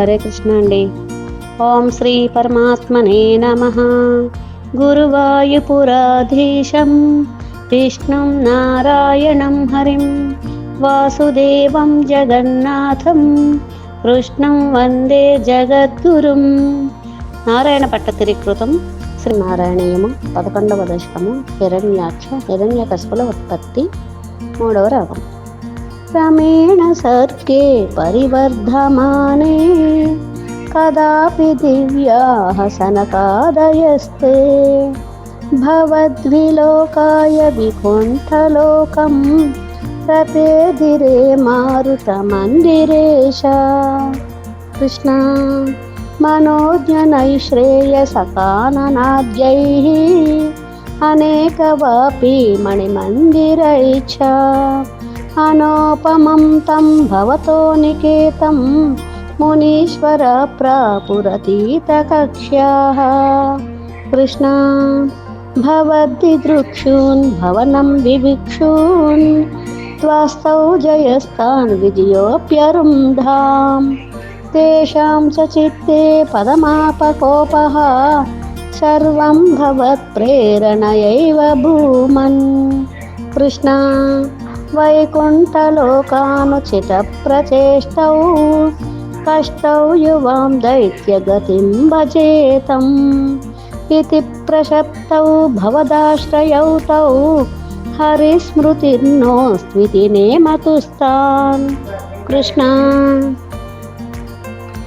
హరే కృష్ణ అండి. ఓం శ్రీ పరమాత్మనే నమ. గురువాయుపురాధీశం విష్ణుం నారాయణం హరిం వాసుదేవం జగన్నాథం కృష్ణం వందే జగద్గురుం. నారాయణ పట్టతిరికృతం శ్రీ నారాయణీయము పదకొండవ దశకము హిరణ్యాక్ష హిరణ్యకశపుల ఉత్పత్తి మూడవ రాగం. క్రమేణ సర్గే పరివర్ధమానే. కదాపి దివ్యాः సనకాదయస్తే. భవద్విలోకాయ వికుంఠలోకం ప్రపేదిరే మారుతమందిరేశ. కృష్ణ మనోజ్ఞనైశ్రేయసకాననాద్యైः అనేకవాపి మణిమందిరై च అనోపమం తం భవతో నికేతం మునీశ్వర ప్రాపురతీతకక్ష్యాः. కృష్ణ భవద్దిదృక్షూన్ భవనం వివిక్షూన్ త్వాస్తౌ జయస్తాన్ విజయోప్యరుంధాం. తేషాం చ చిత్తే పదమాపకోపः సర్వం భవత్ప్రేరణయైవ భూమన్. वैकुण्ठलोकानुचितप्रचेष्टौ कष्टौ युवां दैत्यगतिं भजेतम् इति प्रशप्तौ भवदाश्रयौ तौ हरिस्मृतिर्नोऽस्त्विति नेमतुस्तान् कृष्णा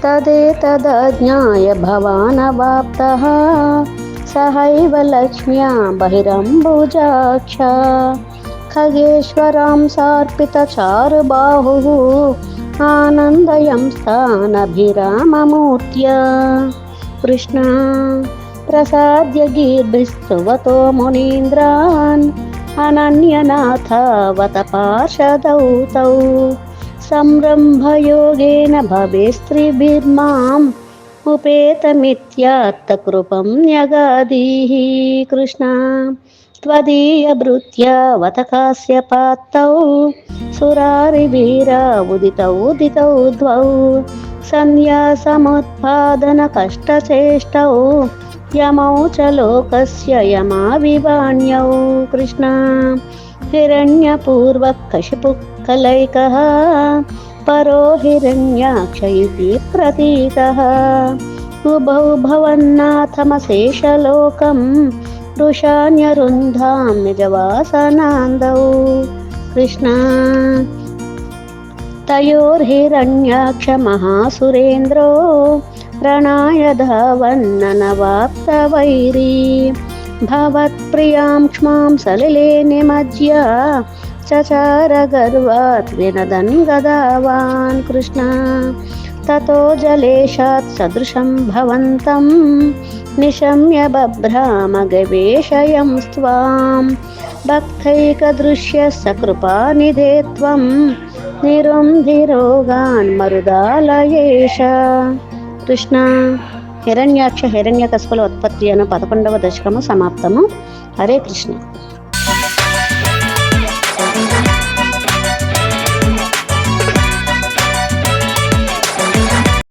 तदेतदज्ञाय भवानवाप्तः सहैव लक्ष्म्या बहिरम्बुजाक्षा खगेश्वरां सार्पितचारुबाहुः आनन्दयं स्थानभिराममूर्त्या कृष्ण प्रसाद्य गीर्भिस्तुवतो मुनीन्द्रान् अनन्यनाथवत पार्षदौ तौ संरम्भयोगेन भवे स्त्रीभिर्माम् उपेतमित्यात्तकृपं न्यगादीः कृष्ण त्वदीयभृत्यावतकास्य पात्तौ सुरारिवीरा उदितौ उदितौ द्वौ सन्न्यासमुत्पादनकष्टचेष्टौ यमौ च लोकस्य यमाविवाण्यौ कृष्ण हिरण्यपूर्वकशिपुकलैकः परो हिरण्याक्ष इति प्रतीतः उभौ भवन्नाथमशेषलोकं वृषान्यरुन्धां निजवासनान्दौ कृष्ण। तयोर्हिरण्याक्षमहासुरेन्द्रो रणाय धावन्ननवाप्तवैरी भवत्प्रियाँ क्ष्मां सलिले निमज्य चचार गर्वात् विनदन् गदावान्। कृष्ण। ततो जलेशात् सदृशं भवन्तं निशम्य बभ्रामगवेशयं स्वां भक्तैकदृश्य सकृपानिधे त्वं నిరుంధిరోగాన్ మరుదాలయేష కృష్ణ హిరణ్యాక్ష హిరణ్యకశపుల ఉత్పత్తి అను పదకొండవ దశకము సమాప్తము హరే కృష్ణ